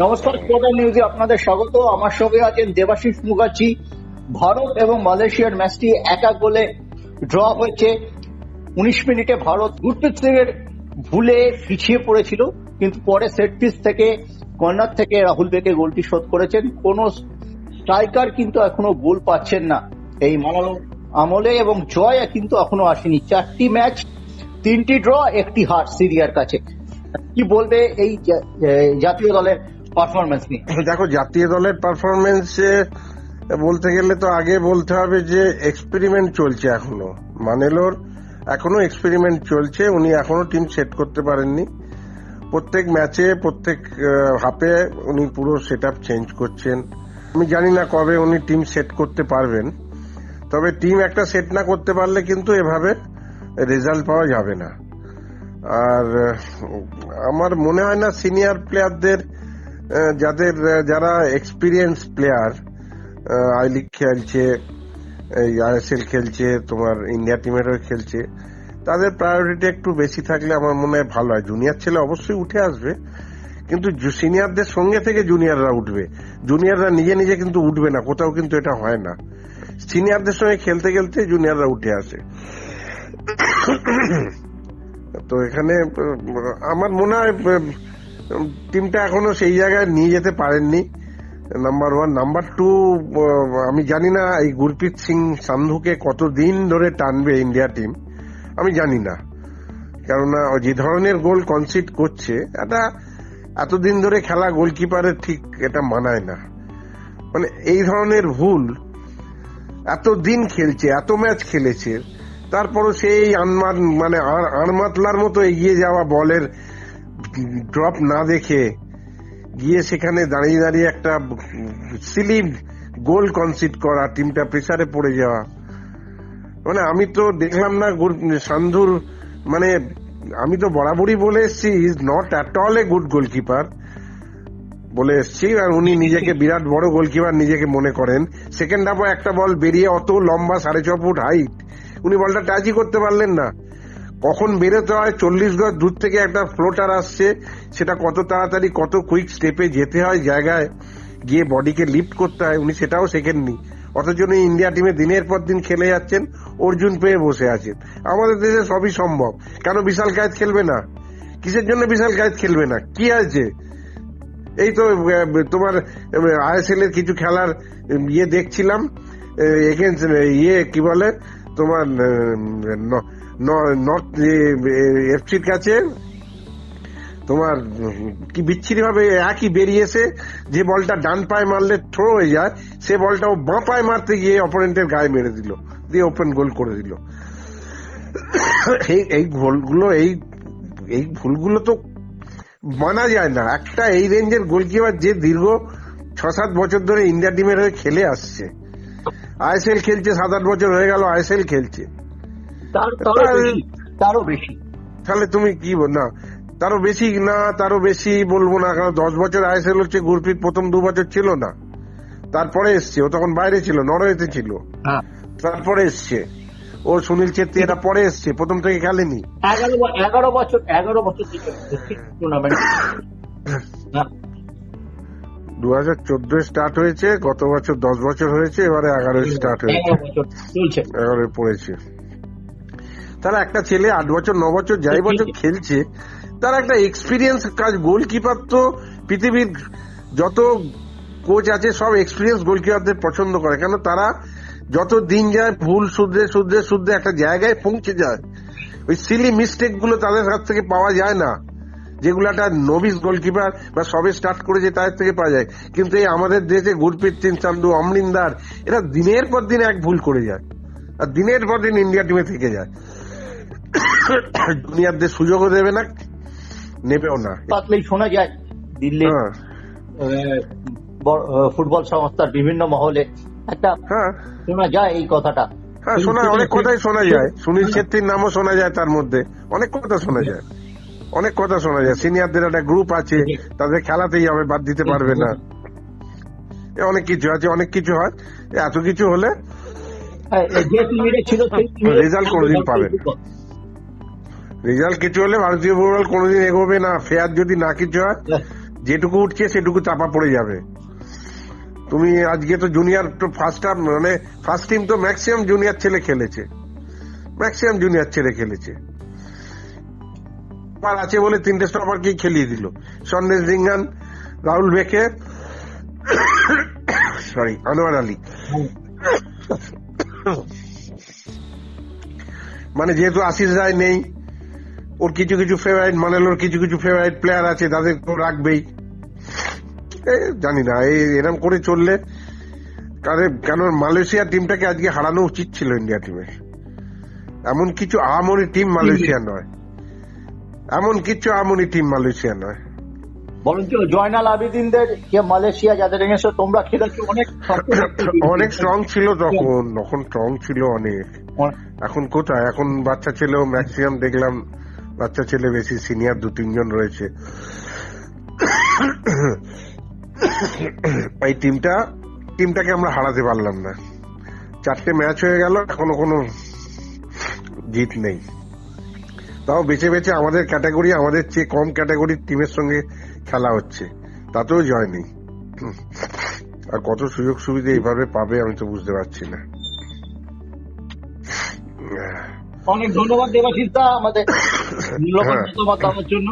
নমস্কার স্পোর্টার নিউজে আপনাদের স্বাগত। আমার সঙ্গে আছেন দেবাশিস মুখার্জি। ভারত এবং মালয়েশিয়ার ম্যাচটি এক এক গোলে ড্র হয়েছে। উনিশ মিনিটে ভারত গুরপ্রীত সিং এর ভুলে পিছিয়ে পড়েছিল, কিন্তু পরে সেট পিস থেকে, কর্নার থেকে রাহুল বেকে গোলটি শোধ করেছেন। কোন স্ট্রাইকার কিন্তু এখনও গোল পাচ্ছেন না। এই মালালো আমলে এবং জয় কিন্তু এখনও আসেনি। চারটি ম্যাচ, তিনটি ড্র, একটি হার সিরিয়ার কাছে। কি বলবে এই জাতীয় দলের পারফরমেন্স নিয়ে। দেখো, জাতীয় দলের পারফরমেন্স বলতে গেলে তো আগে বলতে হবে যে এক্সপেরিমেন্ট চলছে এখনও। মানেলোর এখনও এক্সপেরিমেন্ট চলছে, উনি এখনও টিম সেট করতে পারেননি। প্রত্যেক ম্যাচে প্রত্যেক হাফে উনি পুরো সেট চেঞ্জ করছেন। আমি জানি না কবে উনি টিম সেট করতে পারবেন। তবে টিম একটা সেট না করতে পারলে কিন্তু এভাবে রেজাল্ট পাওয়া যাবে না। আর আমার মনে হয় না সিনিয়র প্লেয়ারদের যাদের যারা এক্সপিরিয়েন্স প্লেয়ার আই লিগ খেলছে, এই আইএসএল খেলছে, তোমার ইন্ডিয়া টিমের হয়ে খেলছে, তাদের প্রায়োরিটি একটু বেশি থাকলে আমার মনে হয় ভালো হয়। জুনিয়র ছেলে অবশ্যই উঠে আসবে, কিন্তু সিনিয়রদের সঙ্গে থেকে জুনিয়ররা উঠবে। জুনিয়ররা নিজে নিজে কিন্তু উঠবে না, কোথাও কিন্তু এটা হয় না। সিনিয়রদের সঙ্গে খেলতে খেলতে জুনিয়ররা উঠে আসে। তো এখানে আমার মনে হয় টিমটা এখনও সেই জায়গায় নিয়ে যেতে পারেননি। নাম্বার ওয়ান নাম্বার টু আমি জানি না এই গুরপ্রীত সিং সান্ধুকে কতদিন ধরে টানবে ইন্ডিয়া টিম। আমি জানি না। কেননা যে ধরনের গোল কনসিড করছে, এটা এতদিন ধরে খেলা গোলকিপারের ঠিক এটা মানায় না। মানে এই ধরনের ভুল এত দিন খেলছে, এত ম্যাচ খেলেছে, তারপরও সেই আনমান মানে আরমাতলার মতো এগিয়ে যাওয়া বলের ড্রপ না দেখে গিয়ে সেখানে দাঁড়িয়ে দাঁড়িয়ে একটা সিলি গোল কনসিড করা টিমটা প্রেসারে পড়ে যাওয়া। মানে আমি তো দেখলাম না সান্ধুর মানে আমি তো বরাবরই বলে এসছি is not at all a good goalkeeper বলে এসছি। আর উনি নিজেকে বিরাট বড় গোলকিপার নিজেকে মনে করেন। সেকেন্ড হাফও একটা বল বেরিয়ে অত লম্বা সাড়ে ছ ফুট হাইট উনি বলটা টাচই করতে পারলেন না। কখন বেরোতে হয়? চল্লিশ গজ দূর থেকে একটা ফ্লোটার আসছে। সেটা কত তাড়াতাড়ি, কত কুইক স্টেপে যেতে হয় জায়গায়? গিয়ে বডিকে লিফট করতে হয়। উনি সেটাও শেখেননি। অথচ উনি ইন্ডিয়া টিমে দিনের পর দিন খেলে যাচ্ছেন, অর্জুন পেয়ে বসে আছেন। আমাদের দেশে সবই সম্ভব। কেন বিশাল কায়েত খেলবে না? কিসের জন্য বিশাল কায়েত খেলবে না? কি আছে? এই তো তোমার আইএসএল এর কিছু খেলার ইয়ে দেখছিলাম। এগেন্স্ট ইয়ে কি বলে? তোমার নর্থ এফসির কাছে তোমার কি বিচ্ছিরি ভাবে একই বেরিয়েছে, যে বলটা ডান পায়ে মারলে থ্রো হয়ে যায়, সে বলটা ও বাঁ পায়ে মারতে গিয়ে অপোনেন্টের গায়ে মেরে দিল, দিয়ে ওপেন গোল করে দিল। এই এই গোলগুলো এই এই ভুলগুলো তো মানা যায় না। একটা এই রেঞ্জের গোলকিপার যে দীর্ঘ ছ সাত বছর ধরে ইন্ডিয়া টিমের হয়ে খেলে আসছে। আইএসএল খেলছে সাত আট বছর হয়ে গেল, আইএসএল খেলছে। তার তারও বেশি তারও বেশি। তাহলে তুমি কি না তারও বেশি না তারও বেশি বলব না কারণ দশ বছর আইএসএল হচ্ছে গুরপ্রীত প্রথম দু বছর ছিল না। তারপরে এসছে ও তখন বাইরে ছিল নরওয়েতে ছিল। হ্যাঁ। তারপরে এসছে। ও সুনীল ছেত্রী এটা পরে এসছে প্রথম থেকে খেলেনি। এগারো বছর এগারো বছর টুর্নামেন্ট দু হাজার চোদ্দোয় স্টার্ট হয়েছে গত বছর দশ বছর হয়েছে এবারে এগারোয় স্টার্ট হয়েছে। এগারো এগারোয় পড়েছে। তারা একটা ছেলে আট বছর ন বছর যাই বছর খেলছে তার একটা এক্সপিরিয়েন্স কাজ গোলকিপার তো পৃথিবীর যত কোচ আছে সব এক্সপিরিয়েন্স গোলকিপারদের পছন্দ করে। কেন তারা যত দিন যায় ভুল শুধরে শুধরে শুধরে একটা জায়গায় পৌঁছে যায়। ওই সিলি মিস্টেকগুলো তাদের কাছ থেকে পাওয়া যায় না। যেগুলো একটা নবিস গোলকিপার বা সবে স্টার্ট করেছে তাদের থেকে পাওয়া যায়। কিন্তু এই আমাদের দেশে গুরপ্রীত সিং চান্দু অমরিন্দার এরা দিনের পর দিন এক ভুল করে যায়। আর দিনের পর দিন ইন্ডিয়া টিমে থেকে যায়। জুনিয়রদের সুযোগও দেবে না নেবেও না। পাতলেই শোনা যায়। দিল্লি হ্যাঁ। ফুটবল সংস্থার বিভিন্ন মহলে একটা হ্যাঁ। শোনা যায় এই কথাটা। হ্যাঁ শোনা অনেক কথাই শোনা যায়। সুনীল ছেত্রীর নামও শোনা যায় তার মধ্যে। অনেক কথা শোনা যায়। অনেক কথা শোনা যায়। সিনিয়রদের একটা গ্রুপ আছে তাদের খেলাতেই হবে বাদ দিতে পারবে না। অনেক কিছু আছে অনেক কিছু হয়। এত কিছু হলে হ্যাঁ, Result কোনোদিন পাবে। রেজাল্ট কিছু হলে ভারতীয় ফুটবল কোনোদিন এগোবে না ফেয়ার যদি না কিছু হয় যেটুকু উঠছে সেটুকু চাপা পড়ে যাবে। তুমি আজকে তো জুনিয়র তো ফার্স্ট হাফ মানে ফার্স্ট টিম তো ম্যাক্সিমাম জুনিয়র ছেলে খেলেছে। ম্যাক্সিমাম জুনিয়র ছেলে খেলেছে। আর আছে বলে তিনটে স্টপারকেই খেলিয়ে দিল। সন্দেশ রিঙ্গান রাহুল বেকে সরি আনোয়ার আলী। মানে যেহেতু আশিস রায় নেই ওর কিছু কিছু ফেভারিট মানেলোর কিছু কিছু ফেভারিট প্লেয়ার আছে তাদের তো রাখবেই জানি না এই এরকম করে চললে কারণ কেন মালয়েশিয়া টিমটাকে আজকে হারানো উচিত ছিল ইন্ডিয়া টিমের এমন কিছু আহামরি টিম মালয়েশিয়া নয়। এমন কিছু আহামরি টিম মালয়েশিয়া নয়। বরঞ্চ জয়নাল আবেদিনদের যে মালয়েশিয়া যাদের এনেছো তোমরা খেলেছো অনেক অনেক স্ট্রং ছিল তখন তখন স্ট্রং ছিল অনেক। এখন কোথায়? এখন বাচ্চা ছেলেও ম্যাক্সিমাম দেখলাম বাচ্চা ছেলে বেশি সিনিয়র দু তিনজন রয়েছে। এই টিমটা টিমটাকে আমরা হারাতে পারলাম না। চারটে ম্যাচ হয়ে গেল, এখনও কোনো জিত নেই। তাও বেছে বেছে আমাদের ক্যাটাগরি আমাদের চেয়ে কম ক্যাটাগরির টিমের সঙ্গে খেলা হচ্ছে। তাতেও জয় নেই। আর কত সুযোগ সুবিধা এইভাবে পাবে আমি তো বুঝতে পারছি না। অনেক ধন্যবাদ দেবাশিস দা আমাদের মূল্যবান। মতামত দেওয়ার জন্য